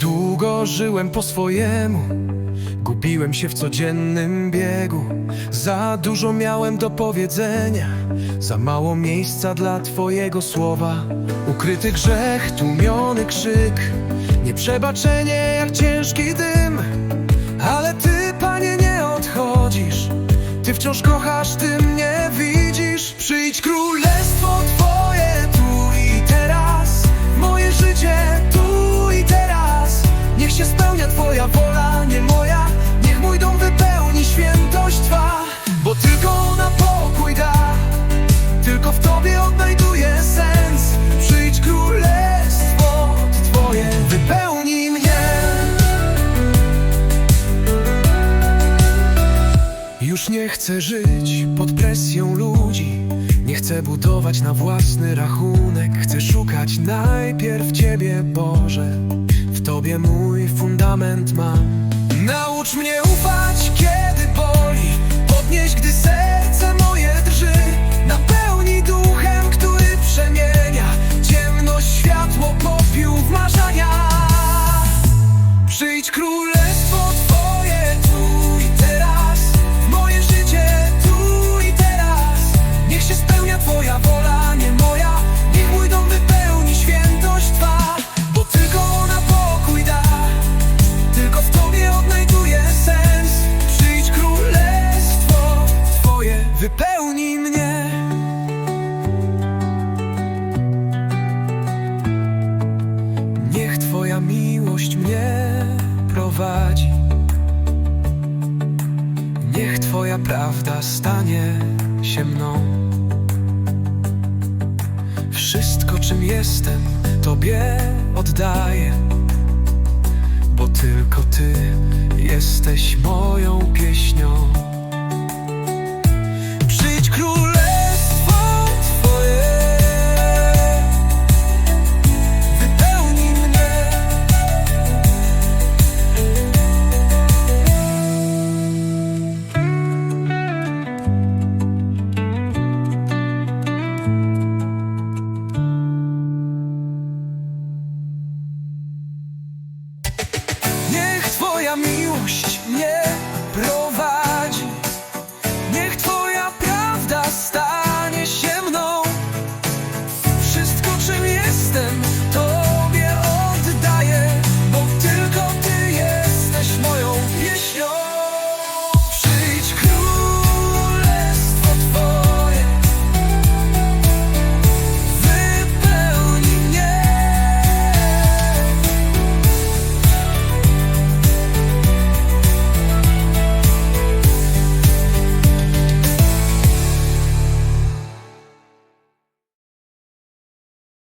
długo żyłem po swojemu. Gubiłem się w codziennym biegu. Za dużo miałem do powiedzenia. Za mało miejsca dla Twojego słowa. Ukryty grzech, tłumiony krzyk. Nieprzebaczenie jak ciężki dym. Ale Ty, Panie, nie odchodzisz. Ty wciąż kochasz, Ty Twoja wola, nie moja. Niech mój dom wypełni świętość Twa. Bo tylko ona pokój da. Tylko w Tobie odnajduję sens. Przyjdź królestwo Twoje Wypełnij mnie. Już nie chcę żyć pod presją ludzi. Nie chcę budować na własny rachunek. Chcę szukać najpierw Ciebie, Boże Tobie mój fundament mam Naucz mnie ufać, kiedy boli. Podnieś, gdy serce moje drży. Napełnij duchem, który przemienia Ciemność, światło, popiół w marzenia Przyjdź królestwo miłość mnie prowadzi. Niech Twoja prawda stanie się mną. Wszystko, czym jestem, Tobie oddaję, bo tylko Ty jesteś moją pieśnią. Miłość mnie